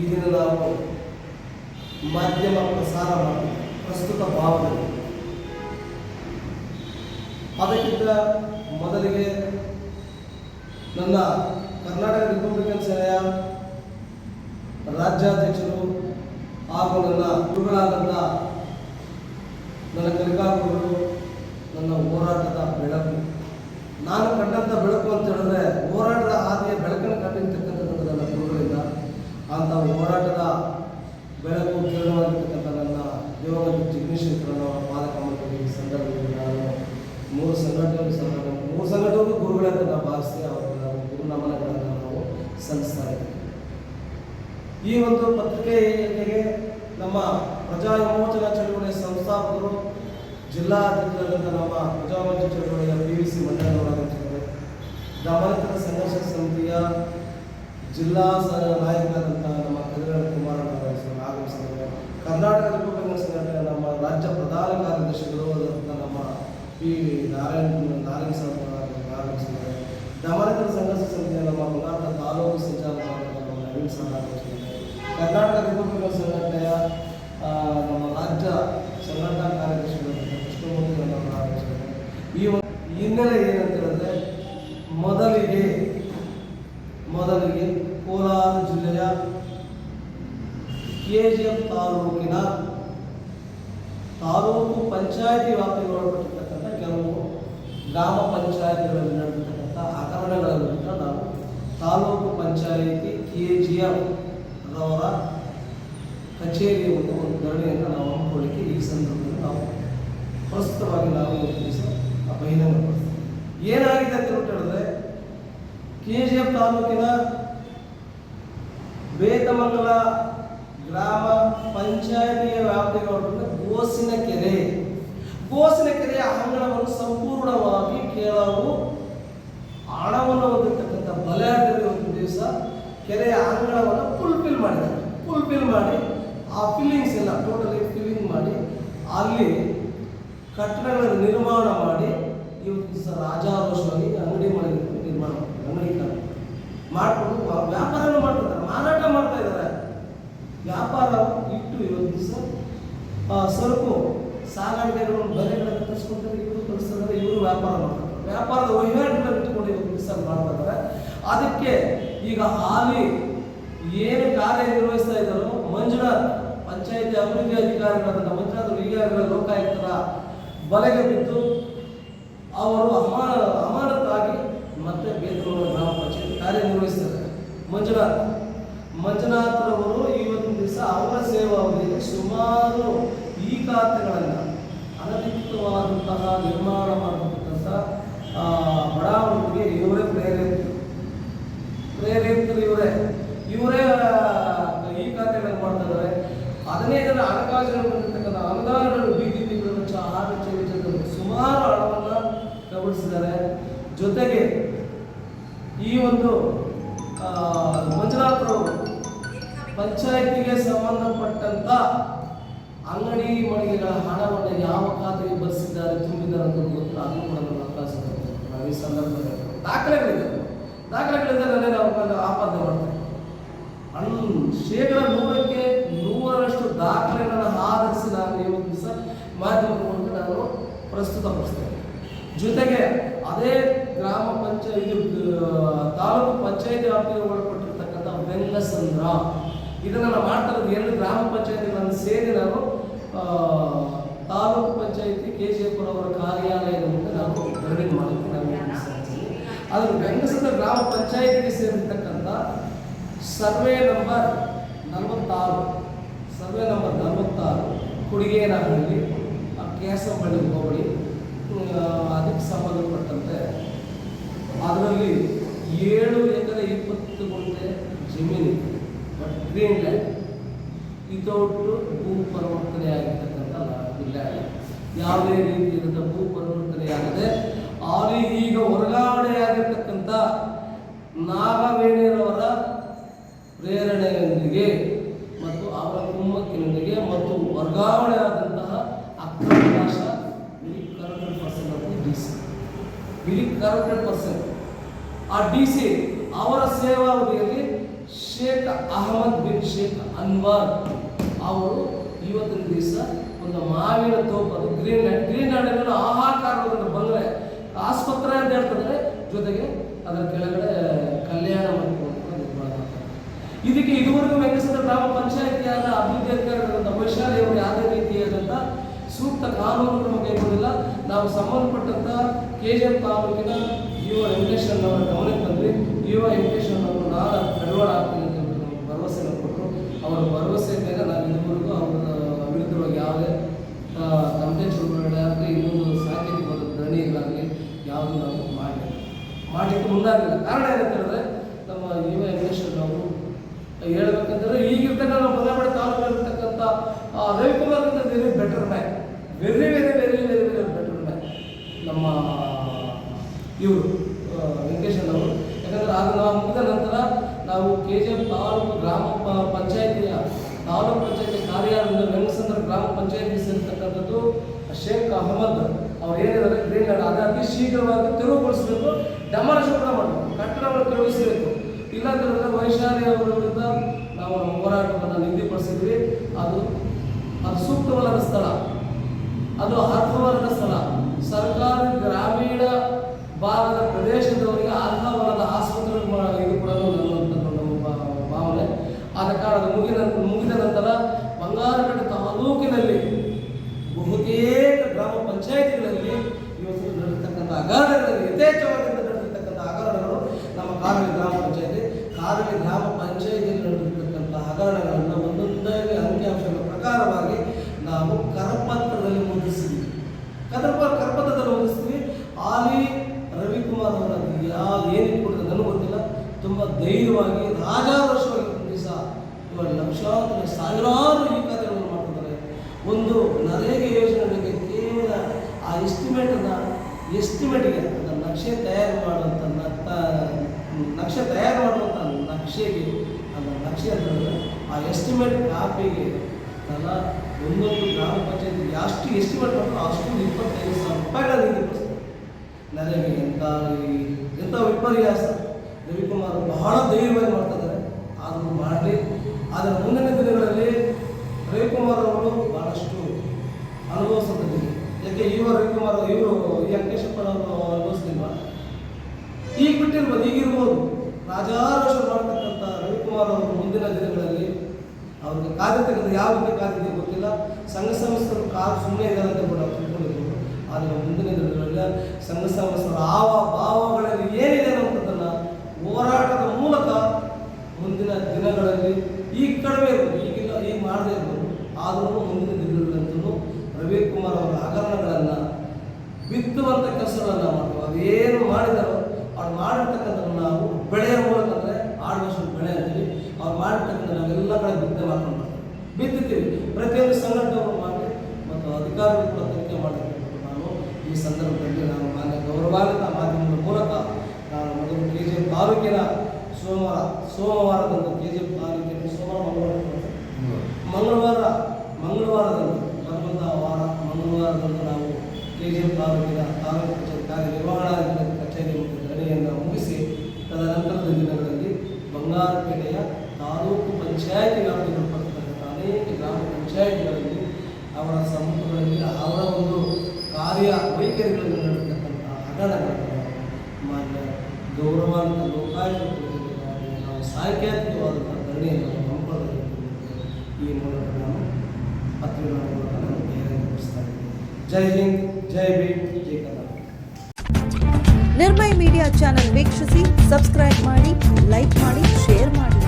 ಈ ದಿನ ನಾವು ಮಾಧ್ಯಮ ಪ್ರಸಾರ ಮಾಡಿ ಪ್ರಸ್ತುತ ಭಾವದಲ್ಲಿ. ಅದಕ್ಕಿಂತ ಮೊದಲಿಗೆ ನನ್ನ ಕರ್ನಾಟಕ ರಿಪಬ್ಲಿಕನ್ ಸೇನೆಯ ರಾಜ್ಯಾಧ್ಯಕ್ಷರು ಹಾಗೂ ನನ್ನ ಗುರುಗಳಾದಂಥ ನನ್ನ ಕಲಿಕಾಗುರುಗಳು, ನನ್ನ ಹೋರಾಟದ ಬೆಳಕು. ನಾನು ಕಂಡಂಥ ಬೆಳಕು ಅಂತ ಹೇಳಿದ್ರೆ ಹೋರಾಟದ ಹೋರಾಟದ ಬೆಳಕು ಕಿರಣವಾಗಿರ್ತಕ್ಕಂಥ ನನ್ನ ಯೋಗ ಜಿಗ್ನೇಶ್ವರನ ಪಾದಕಮಂಡಳಿ ಈ ಸಂದರ್ಭದಲ್ಲಿ ನಾನು ಮೂರು ಸಂಘಟನೆ ಸಂಘಟನೆ ಮೂರು ಸಂಘಟನೆ ಗುರುಗಳನ್ನು ನಾವು ಭಾವಿಸ್ತೀವಿ ಅವರಿಗೆ ನಾವು ಗುರು ನಮನಗಳನ್ನು ನಾವು ಸಲ್ಲಿಸ್ತಾ ಇದ್ದೀವಿ. ಈ ಒಂದು ಪತ್ರಿಕೆಗೆ ನಮ್ಮ ಪ್ರಜಾ ವಿಮೋಚನಾ ಚಳವಳಿಯ ಸಂಸ್ಥಾಪಕರು ಜಿಲ್ಲಾಧಿಕಾರಿಗಳಾದಂಥ ನಮ್ಮ ಪ್ರಜಾ ವಿಮೋಚನಾ ಚಳವಳಿಯ ಪಿ ವಿ ಸಿ ಮಂಡಲದವರಾಗಿರ್ತಾರೆ ದಮನಿತರ ಸಂಘರ್ಷ ಸಮಿತಿಯ ಜಿಲ್ಲಾ ನಾಯಕರಾದಂತಹ ಆಗಮಿಸಿದ್ದಾರೆ ಕರ್ನಾಟಕ ರಿಪಬ್ಲಿಕನ್ ಸಂಘಟನೆ ನಮ್ಮ ರಾಜ್ಯ ಪ್ರಧಾನ ಕಾರ್ಯದರ್ಶಿಗಳು ನಮ್ಮ ಪಿ. ನಾರಾಯಣ ನಾರಾಯಣ ಸರ್ ಆಗಮಿಸಿದ್ದಾರೆ ದಮನಿತರ ಸಂಘರ್ಷ ಸಮಿತಿಯ ನಮ್ಮ ಕರ್ನಾಟಕ ತಾಲೂಕು ಸಂಚಾಲಕ ನಮ್ಮ ನವೀನ್ ಸರ್ ಕರ್ನಾಟಕ ರಿಪಬ್ಲಿಕನ್ ಸಂಘಟನೆಯ ನಮ್ಮ ರಾಜ್ಯ ಸಂಘಟನಾ ಕಾರ್ಯದರ್ಶಿಗಳು ಕೃಷ್ಣಮೂರ್ತಿ ಆಗಮಿಸಿದ್ದಾರೆ ಈ ಹಿನ್ನೆಲೆ ಏನಂತ ಹೇಳಿದ್ರೆ, ಮೊದಲಿಗೆ ಕೆ ತಾಲೂಕಿನ ತಾಲೂಕು ಪಂಚಾಯತಿ ವ್ಯಾಪ್ತಿಗೆ ಒಳಪಟ್ಟಿರ್ತಕ್ಕಂಥ ಕೆಲವು ಗ್ರಾಮ ಪಂಚಾಯತಿಗಳಲ್ಲಿ ನಡೆದಿರ್ತಕ್ಕಂಥ ಹಗರಣಗಳ ವಿರುದ್ಧ ನಾವು taluk panchayat K G F ರವರ ಕಚೇರಿಯ ಒಂದು ಒಂದು ಧರಣಿಯನ್ನು ನಾವು ಹಮ್ಮಿಕೊಳ್ಳಿಕ್ಕೆ ಈ ಸಂದರ್ಭದಲ್ಲಿ ನಾವು ಪ್ರಸ್ತುತವಾಗಿ ನಾವು ಬಹಿರಂಗಪಡಿಸ್ತೀವಿ ಏನಾಗಿದೆ ಅಂತ ಹೇಳಿದ್ರೆ ಕೆ ಜಿ ಎಫ್ ತಾಲೂಕಿನ ಬೇತಮಂಗಲ ಗ್ರಾಮ ಪಂಚಾಯತಿಯ ವ್ಯಾಪ್ತಿಗೆ ಗೋಸಿನ ಕೆರೆ ಗೋಸಿನ ಕೆರೆಯ ಅಂಗಳವನ್ನು ಸಂಪೂರ್ಣವಾಗಿ ಕೇಳಲು ಹಣವನ್ನು ಹೊಂದಿರತಕ್ಕಂಥ ಬಲೆ ಒಂದು ದಿವಸ ಕೆರೆಯ ಅಂಗಳವನ್ನು ಫುಲ್ಫಿಲ್ ಮಾಡಿದ್ದಾರೆ. ಫುಲ್ಫಿಲ್ ಮಾಡಿ, ಆ ಫಿಲ್ಲಿಂಗ್ಸ್ ಎಲ್ಲ ಟೋಟಲಿ ಫಿಲ್ಲಿಂಗ್ ಮಾಡಿ, ಅಲ್ಲಿ ಕಟ್ಟಡಗಳನ್ನು ನಿರ್ಮಾಣ ಮಾಡಿ ಇವತ್ತು ದಿವಸ ರಾಜಾರೋಷವಾಗಿ ಅಂಗಡಿ ಮಾಡಿ ನಿರ್ಮಾಣ ಮಾಡಿ ಅಂಗಡಿ ಮಾಡಿಕೊಂಡು ವ- ವ್ಯಾಪಾರನೂ ಮಾಡ್ತಿದ್ದಾರೆ ಮಾರಾಟ ಮಾಡ್ತಾ ಇದ್ದಾರೆ ವ್ಯಾಪಾರ ಇಟ್ಟು ಇವತ್ತು ದಿವಸ ಸರಕು ಸಾಗಾಣಿಕೆಗಳು ಬೆಲೆಗಳನ್ನು ತರಿಸ್ಕೊಳ್ತಾರೆ ಇವರು ಕಳಿಸ್ತಾರೆ ಇವರು ವ್ಯಾಪಾರ ಮಾಡ್ತಾರೆ. ವ್ಯಾಪಾರದ ವಹಿವಾಟುಗಳನ್ನು ಇಟ್ಕೊಂಡು ಇವರು ದಿವಸ ಮಾಡ್ತಾರೆ ಅದಕ್ಕೆ ಈಗ ಹಾಲಿ ಏನು ಕಾರ್ಯನಿರ್ವಹಿಸ್ತಾ ಇದ್ದಾರೋ, ಮಂಜುನಾಥ್, ಪಂಚಾಯತಿ ಅಭಿವೃದ್ಧಿ ಅಧಿಕಾರಿಗಳಾದ ಮಂಜುನಾಥ್ ಈಗಾಗಲೇ ಲೋಕಾಯುಕ್ತರ ಬಲೆಗೆ ಬಿದ್ದು, ಅವರು ಅಮಾನ, ಅಮಾನತಾಗಿ ಮತ್ತೆ ಬೇತೂರು ಗ್ರಾಮ ಪಂಚಾಯತ್ ಕಾರ್ಯನಿರ್ವಹಿಸ್ತಾರೆ ಮಂಜುನಾಥ್ ಮಂಜುನಾಥ್ರವರು ಇವತ್ತಿನ ದಿವಸ ಅವರ ಸೇವಾವಧಿಯಲ್ಲಿ ಸುಮಾರು ಈ ಖಾತೆಗಳನ್ನು ಅನಧಿಕೃತವಾದಂತಹ ನಿರ್ಮಾಣ ಮಾಡತಕ್ಕಂಥ ಬಡಾವಣೆಗೆ ಇವರೇ ಪ್ರೇರೇಪಿತರು. ಪ್ರೇರೇಪಿತರು ಇವರೇ. ಇವರೇ ಈ ಖಾತೆಗಳನ್ನು ಮಾಡ್ತಾ ಇದ್ದಾರೆ ಅದನ್ನೇ ಜನ ಹಣಕಾಸಿನ ಬಂದಿರತಕ್ಕಂಥ ಅನುದಾನಗಳು, ಬೀದಿ ವೆಚ್ಚ ಸುಮಾರು ಹಣವನ್ನು ಕಬಳಿಸಿದ್ದಾರೆ. ಜೊತೆಗೆ ಈ ಒಂದು ಮಂಜುನಾಥ್ ಮಂಜುನಾಥ್ರವರು ಪಂಚಾಯತಿಗೆ ಸಂಬಂಧಪಟ್ಟಂತ ಅಂಗಡಿ ಮಳಿಗೆಗಳ ಹಣವನ್ನು ಯಾವ ಖಾತೆಗೆ ಬರೆಸಿದ್ದಾರೆ ತುಂಬಿದ್ದಾರೆ ಅಂತ ಗೊತ್ತಿಲ್ಲ. ಅದನ್ನು ಕೂಡ ನಮ್ಮ ಅವಕಾಶ ನಾವು ಈ ಸಂದರ್ಭದಲ್ಲಿ ದಾಖಲೆಗಳಿದೆ. ದಾಖಲೆಗಳಿದ್ದರೆ ನಾವು ಆಪಾದನೆ ಮಾಡ್ತೇವೆ. ಅಣ್ಣ ಶೇಕಡ ನೂರಕ್ಕೆ ನೂರರಷ್ಟು ದಾಖಲೆಗಳನ್ನು ಆಧರಿಸಿ ನಾನು ಇವತ್ತು ದಿವಸ ಮಾಧ್ಯಮದ ನಾನು ಪ್ರಸ್ತುತಪಡಿಸ್ತೇನೆ ಜೊತೆಗೆ ಅದೇ ಗ್ರಾಮ ಪಂಚಾಯತ್ ತಾಲೂಕು ಪಂಚಾಯತಿ ವ್ಯಾಪ್ತಿಗೆ ಒಳಪಟ್ಟಿರ್ತಕ್ಕಂಥ ಬೆಂಗಸಂದ್ರ ಇದನ್ನು ನಾನು ಮಾಡ್ತಾ ಇರೋದು ಎರಡು ಗ್ರಾಮ ಪಂಚಾಯತಿಗಳನ್ನು ಸೇರಿ ನಾನು ತಾಲೂಕು ಪಂಚಾಯತಿ ಕೆ ಜಿ ಅವರ ಕಾರ್ಯಾಲಯದ ಮುಂದೆ ನಾನು ಧರಣಿ ಮಾಡುತ್ತೇನೆ ಗಂಗಸದ ದಿವಸ. ಅದು ಬೆಂಗಸಂದ್ರ ಗ್ರಾಮ ಪಂಚಾಯತಿಗೆ ಸೇರಿರ್ತಕ್ಕಂಥ ಸರ್ವೆ ನಂಬರ್ ನಲವತ್ತಾರು, ಸರ್ವೆ ನಂಬರ್ ನಲವತ್ತಾರು ಕುಡಿಗೇನಹಳ್ಳಿ ಕೇಸಂಬಳ್ಳಿ ಹೋಬಳಿ ಅದಕ್ಕೆ ಸಂಬಂಧಪಟ್ಟಂತೆ ಅದರಲ್ಲಿ ಏಳು ಎಕರೆ ಇಪ್ಪತ್ತು ಗುಂಟೆ ಜಮೀನು ಗ್ರೀನ್ ಲೈಟ್ ವಿತೌಟ್ ಭೂ ಪರಿವರ್ತನೆ ಆಗಿರ್ತಕ್ಕಂಥ ಲ್ಯಾಂಡ್ ಯಾವುದೇ ರೀತಿಯಾದಂಥ ಭೂ ಪರಿವರ್ತನೆಯಾಗದೆ ಈಗ ವರ್ಗಾವಣೆಯಾಗಿರ್ತಕ್ಕಂಥ ನಾಗವೇಣಿಯವರ ಪ್ರೇರಣೆಯೊಂದಿಗೆ ಮತ್ತು ಅವರ ಕುಮ್ಮಕ್ಕಿನೊಂದಿಗೆ ಮತ್ತು ವರ್ಗಾವಣೆ ಆದಂತಹ ಅಕ್ರಮದಾಶ ಕರಪ್ಟೆಡ್ ಪರ್ಸನ್ ಅಂತ ವೆರಿ ಕರಪ್ಟೆಡ್ ಪರ್ಸನ್. ಆ ಡಿ ಸಿ ಅವರ ಸೇವಾವಧಿಯಲ್ಲಿ ಶೇಖ್ ಅಹಮದ್ ಬಿನ್ ಶೇಖ್ ಅನ್ವರ್. ಅವರು ಇವತ್ತಿನ ದಿವಸ ಒಂದು ಮಾವಿನ ತೋಪು, ಅದು ಗ್ರೀನ್ ಲ್ಯಾಂಡ್ ಗ್ರೀನ್ ಲ್ಯಾಂಡ್ ಕಾಲುಗಳು ಬಂದರೆ ಆಸ್ಪತ್ರೆ ಅಂತ ಹೇಳ್ತಿದ್ರೆ ಜೊತೆಗೆ ಅದರ ಕೆಳಗಡೆ ಕಲ್ಯಾಣ. ಇದಕ್ಕೆ ಇದುವರೆಗೂ ವೆಂಕಟೇಶ್ವರ ಗ್ರಾಮ ಪಂಚಾಯತಿಯಾದ ಅಭಿವೃದ್ಧಿ ಅಧಿಕಾರಿಗಳಂತ ವೈಶಾಲಿ ಅವರು ಯಾವುದೇ ರೀತಿಯಾದಂಥ ಸೂಕ್ತ ಕಾನೂನು ಕ್ರಮ ಕೈಗೊಂಡಿಲ್ಲ. ನಾವು ಸಂಬಂಧಪಟ್ಟಂತ ಕೆ ಜಿ ಎಫ್ ತಾಲೂಕಿನ ಯುವ ವೆಂಕಟೇಶ್ವರ ಅವರ ಗಮನಕ್ಕೆ ತಂದ್ರಿ ಯುವ ವೆಂಕಟೇಶ್ವರ ಅವರು ನಾನು ಕಡಿವಾಡ ಮುಂದಾಗಲಿಲ್ಲ. ಕಾರಣ ಏನಂತ ಹೇಳಿದ್ರೆ, ನಮ್ಮ ಯುವ ಮಿನಿಸ್ಟರ್ ಅವರು ಹೇಳ್ಬೇಕಂತಂದ್ರೆ ಈಗಿರ್ತಕ್ಕಂಥ ನಾವು ಬದಲಾವಣೆ ತಾಲೂಕಲ್ಲಿರ್ತಕ್ಕಂಥ ರವಿಕುಮಾರ್ ಅಂತ very better man very very very very very better man ನಮ್ಮ, ಇವರು ವೆಂಕಟೇಶನ್ ಅವರು. ಯಾಕಂದ್ರೆ ಅದು ನಾವು ಮುಗಿದ ನಂತರ ನಾವು ಕೆ ಜಿ ಎಫ್ ತಾಲೂಕು ಗ್ರಾಮ ಪಂಚಾಯಿತಿಯ, ತಾಲೂಕು ಪಂಚಾಯತಿ ಕಾರ್ಯಾಲಯದ ವೆಂಕಸಂದ್ರ ಗ್ರಾಮ ಪಂಚಾಯತಿ ಸೇರ್ತಕ್ಕಂಥದ್ದು ಶೇಖ್ ಅಹಮದ್. ಅವ್ರು ಏನಿದ್ದಾರೆ, ಗ್ರೀನ್ ಗಾರ್ಡ್ ಅದು ಅತಿ ಶೀಘ್ರವಾಗಿ ತೆರವುಗೊಳಿಸಬೇಕು. ಡೆಮಾಲಿಷನ್ ಕೂಡ ಮಾಡಬೇಕು ಕಟ್ಟಡವನ್ನು ಕಳುಹಿಸಬೇಕು ಇಲ್ಲ ಅಂತ ಹೇಳಿದ್ರೆ ವೈಶಾಲಿ ಅವರ ವಿರುದ್ಧ ನಾವು ನಮ್ಮ ಹೋರಾಟವನ್ನು ನಿಗದಿಪಡಿಸಿದ್ವಿ. ಅದು ಅದು ಸೂಕ್ತವಲ್ಲದ ಸ್ಥಳ. ಅದು ಅರ್ಹವಲ್ಲದ ಸ್ಥಳ. ಸರ್ಕಾರ ಗ್ರಾಮೀಣ ಭಾಗದ ಪ್ರದೇಶದವರಿಗೆ ಅರ್ಹವಲ್ಲದ ಆಸ್ಪತ್ರೆ ಮಾ- ಇದು ಕೂಡ ನನ್ನಂತ ನಮ್ಮ ಭಾ- ಭಾವನೆ ಆದ ಕಾರಣ ಅದು ಮುಗಿದ ಮುಗಿದ ನಂತರ ಬಂಗಾರಪೇಟೆ ತಾಲೂಕಿನಲ್ಲಿ ಬಹುತೇಕ ಗ್ರಾಮ ಪಂಚಾಯಿತಿಗಳಲ್ಲಿ ಇವತ್ತು ನಡೆದಿರ್ತಕ್ಕಂಥ ಹಗರಣಗಳಲ್ಲಿ ಯಥೇಚ್ಛವಾಗಿ ನಡೆದಿರ್ತಕ್ಕಂಥ ಹಗರಣಗಳು ನಮ್ಮ ಕಾರಳಿ ಗ್ರಾಮ ಪಂಚಾಯತಿ ಕಾರಳಿ ಗ್ರಾಮ ಪಂಚಾಯತಿಯಲ್ಲಿ ನಡೆದಿರ್ತಕ್ಕಂಥ ಹಗರಣಗಳನ್ನು ಒಂದೊಂದಾಗಿ ಅಂಕಿಅಂಶಗಳ ಪ್ರಕಾರವಾಗಿ ನಾವು ಕರಪತ್ರದಲ್ಲಿ ಮುದ್ರಿಸಿದ್ವಿ ಕದರ್ಪ ಕರಪತ್ರದಲ್ಲಿ ಮುದ್ರಿಸಿದ್ವಿ ಆಲಿ ರವಿಕುಮಾರ್ ಅವರ ಯಾವ ಏನಿಗೆ ಕೊಡಿದ್ರೆ ನನಗೆ ಗೊತ್ತಿಲ್ಲ ತುಂಬ ಧೈರ್ಯವಾಗಿ ರಾಜಾರೋಷವಾಗಿ ಒಂದು ದಿವಸ ಇವಾಗ ಲಕ್ಷಾಂತರ ಸಾವಿರಾರು ಈ ಕಾರ್ಯಗಳನ್ನು ಮಾಡ್ತಿದ್ದಾರೆ ಒಂದು ನರೇಗೆ ಯೋಜನೆಗಳಿಗೆ ಕೇವಲ ಆ ಎಸ್ಟಿಮೇಟನ್ನು ಎಸ್ಟಿಮೇಟ್ಗೆ ಅದರ ನಕ್ಷೆ ತಯಾರು ಮಾಡುವಂಥ ನಕ್ಷೆ ತಯಾರು ಮಾಡುವಂಥ ನಕ್ಷೆಗೆ ಅದರ ನಕ್ಷೆ ಅಂತಂದರೆ ಆ ಎಸ್ಟಿಮೇಟ್ ಕಾಪಿಗೆ ತನ್ನ ಒಂದೊಂದು ಗ್ರಾಮ ಪಂಚಾಯತಿ ಅಷ್ಟು ಎಸ್ಟಿಮೇಟ್ ಮಾಡ್ತಾರೆ ಅಷ್ಟು ಇಪ್ಪತ್ತೈದು ಸಾವಿರ ರೂಪಾಯಿಗಳ ನಿಗದಿಪಡಿಸ್ತಾರೆ ನನಗೆ ಎಂಥ ಎಂಥ ವಿಪರ್ಯಾಸ, ರವಿಕುಮಾರ್ ಬಹಳ ಧೈರ್ಯವಾಗಿ ಮಾಡ್ತಿದ್ದಾರೆ ಆದರೂ ಮಾಡಲಿ. ಆದರೆ ಮುಂದಿನ ದಿನಗಳಲ್ಲಿ ರವಿಕುಮಾರ್ ಅವರು ಬಹಳಷ್ಟು ಅನುಭವಿಸುತ್ತಿದ್ದಾರೆ ಯಾಕೆ ಇವ ರವಿಕುಮಾರ್ ಇವರು ಈ ವೆಂಕಟೇಶ್ವರ ಅವರು ಈಗ ಬಿಟ್ಟಿರ್ಬೋದು ಈಗಿರ್ಬೋದು ರಾಜಾರೋಷ ಮಾಡ್ತಕ್ಕಂಥ ರವಿಕುಮಾರ್ ಅವರು ಮುಂದಿನ ದಿನಗಳಲ್ಲಿ ಅವ್ರಿಗೆ ಕಾದಿರ್ತಕ್ಕಂಥ ಯಾವ ರೀತಿ ಕಾದಿದೆ ಗೊತ್ತಿಲ್ಲ. ಸಂಘ ಸಂಸ್ಥೆಗಳು ಕಾದು ಸುಮ್ಮನೆ ಇಲ್ಲ ಅಂತ ಕೂಡ ಅವ್ರು ತಿಳ್ಕೊಂಡಿದ್ರು. ಆದರೆ ಮುಂದಿನ ದಿನಗಳಲ್ಲಿ ಸಂಘ ಸಂಸ್ಥೆಗಳ ಆವ ಭಾವಗಳಲ್ಲಿ ಏನಿದೆ ಅನ್ನೋದನ್ನ ಹೋರಾಟದ ಮೂಲಕ ಮುಂದಿನ ದಿನಗಳಲ್ಲಿ ಈಗ ಕಡಿಮೆ ಇರ್ಬೋದು. ಈಗಿಲ್ಲ, ಈಗ ಮಾಡದೇ ಇರ್ಬೋದು. ಆದರೂ ಮುಂದಿನ ದಿನಗಳಂತೂ ರವಿಕುಮಾರ್ ಅವರ ಹಗರಣಗಳನ್ನು ಬಿತ್ತುವಂಥ ಕೆಲಸಗಳನ್ನು ಮಾಡ್ತಾರೆ. ಅದು ಏನು ಮಾಡಿದಾರೋ ಅವ್ರು ಮಾಡಿರ್ತಕ್ಕಂಥ ನಾವು ಬೆಳೆಯ ಮೂಲಕ ಅಂದರೆ ಆಡುವಷ್ಟು ಬೆಳೆ ಅಂತೀವಿ. ಅವ್ರು ಮಾಡಿರ್ತಕ್ಕಂಥ ನಾವೆಲ್ಲ ಕಡೆ ಬಿತ್ತನೆ ಮಾಡ್ಕೊಂಡು ಬರ್ತೀವಿ. ಬಿತ್ತುತ್ತೀವಿ ಪ್ರತಿಯೊಂದು ಸಂಘಟನೆಗಳು ಮಾಡಿ ಮತ್ತು ಅಧಿಕಾರಿಗಳು ಕೂಡ ತನಿಖೆ ನಾನು ಈ ಸಂದರ್ಭದಲ್ಲಿ ನಾನು ಮಾನ್ಯ ಗೌರವಾನ್ವಿತ ಮಾಧ್ಯಮದ ಮೂಲಕ ನಾನು ಮೊದಲು ಕೆ ಜಿ ಎಫ್ ತಾಲೂಕಿನ ಸೋಮವಾರ ಸೋಮವಾರದಂದು ಕೆ ಜಿ ಎಫ್ ತಾಲೂಕಿನ ಸೋಮವಾರ ಮಂಗಳವಾರ ಮಂಗಳವಾರ ಮಂಗಳವಾರದಂದು ಬರುವಂಥ ವಾರ ಮಂಗಳವಾರದಂದು ನಾವು ಕೆ ಜಿ ಎಫ್ ತಾಲೂಕಿನ ತಾಲೂಕು ಕಾರ್ಯನಿರ್ವಹಣಾಧಿಕಾರಿ ಕಚೇರಿ ಮತ್ತು ಧರಣಿಯನ್ನು ಮುಗಿಸಿ ತದನಂತರದ ದಿನಗಳಲ್ಲಿ ಬಂಗಾರಪೇಟೆಯ ತಾಲೂಕು ಪಂಚಾಯತಿ ವ್ಯಾಪ್ತಿಗಳು ಬರ್ತಕ್ಕಂಥ ಅನೇಕ ಗ್ರಾಮ ಪಂಚಾಯತ್ಗಳಲ್ಲಿ ಅವರ ಸಮೂಹಗಳಲ್ಲಿ ಅವರ ಒಂದು ಕಾರ್ಯ ವೈಖರಿಗಳಲ್ಲಿ ನಡೆತಕ್ಕಂಥ ಹಗರಣಗಳನ್ನು ಮಾನ್ಯ ಗೌರವಾನ್ವಿತ ಲೋಕಾಯುಕ್ತ ನಾವು ಸಾಂಕೇತಿಕವಾದಂಥ ಧರಣಿಯನ್ನು ಹಮ್ಮಿಕೊಳ್ಳಬೇಕು ಈ ಮೂಲಕ ನಾನು ಪತ್ರಿಕೆಗಳ ಮೂಲಕ ಜೈ ಹಿಂದ್, ಜೈ ಭೀಮ್, ಜೈ ಕರ್ನಾಟಕ ನಿರ್ಮಯ ಮೀಡಿಯಾ ಚಾನೆಲ್ ವೀಕ್ಷಿಸಿ, ಸಬ್ಸ್ಕ್ರೈಬ್ ಮಾಡಿ, ಲೈಕ್ ಮಾಡಿ, ಶೇರ್ ಮಾಡಿ.